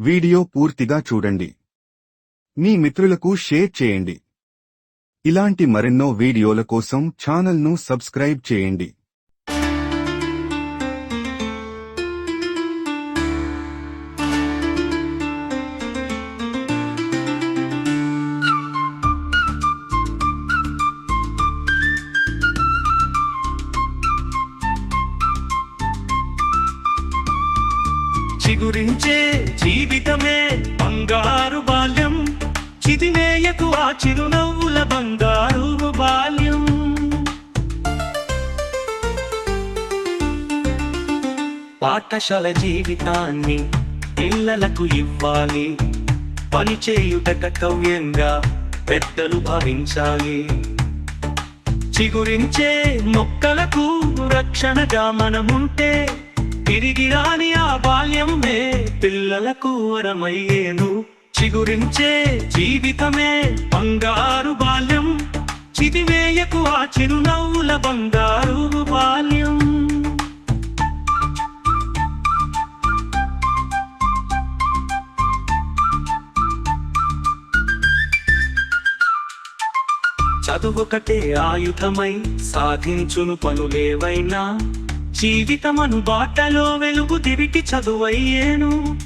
Video పూర్తిగా చూడండి. మీ మిత్రులకు షేర్ చేయండి. ఇలాంటి మరెన్నో వీడియోల కోసం ఛానల్ను సబ్స్క్రైబ్ చేయండి. చిగురించే జీవితమే బంగారు బాల్యం. చిదినేయకు ఆ చిరునవ్వుల బంగారు బాల్యం. పాఠశాల జీవితాన్ని పిల్లలకు ఇవ్వాలి. పనిచేయుట కవ్యంగా పెద్దలు భావించాలి. చిగురించే మొక్కలకు రక్షణగా మనముంటే తిరిగి రాని బాల్యమే పిల్లలకు వరమయ్యేను. చిగురించే జీవితమే బంగారు బాల్యం. చిదివేయకు ఆ చిరునవ్వుల బంగారు బాల్యం. చదువొకటే ఆయుధమై సాధించును పనులేవైనా. జీవితమను బాటలో వెలుగు దివిటి చదువయ్యేను.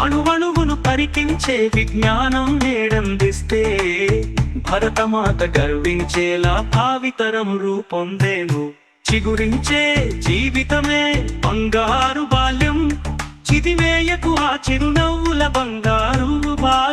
అణువణువును పరికించే విజ్ఞానం నేడందిస్తే భరతమాత గర్వించేలా భావితరం రూపొందేను. చిగురించే జీవితమే బంగారు బాల్యం. చిదివేయకు ఆ చిరునవ్వుల బంగారు బాల్యం.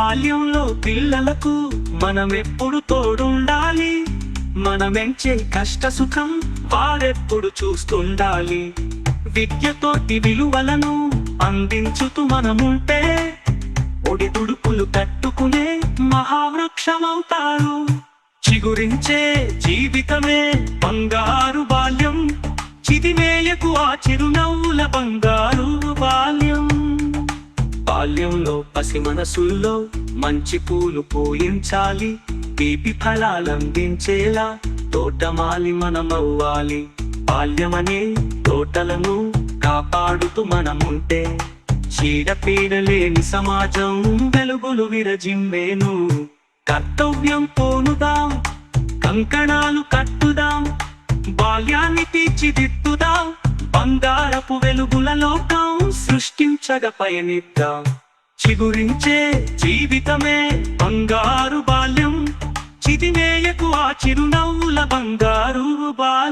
బాల్యంలో పిల్లలకు మనం ఎప్పుడు తోడుండాలి. మనమెంచే కష్ట సుఖం వారెప్పుడు చూస్తుండాలి. విద్యతోటి విలువలను అందించుతూ మనముంటే ఒడిదుడుకులు తట్టుకునే మహావృక్షమవుతారు. చిగురించే జీవితమే బంగారు బాల్యం. చిదిమేయకు ఆ చిరునవ్వుల బంగారు బాల్యం. బాల్యంలో పసి మనసుల్లో మంచి పూలు పూయించాలి. తీపి ఫలాలందించేలా తోటమాలి మనమవ్వాలి. బాల్యమనే తోటలను కాపాడుతూ మనముంటే చీడపీడలేని సమాజం వెలుగులు విరజిమ్మేను కర్తవ్యం పోనుదాం కంకణాలు కట్టుదాం బాల్యాన్ని తీర్చిదిద్దుదాం. బంగారపు వెలుగుల లోకం సృష్టించగ పయనిద్దాం. చిగురించే జీవితమే బంగారు బాల్యం. చిదినేయకు ఆ చిరునవ్వుల బంగారు బాల్యం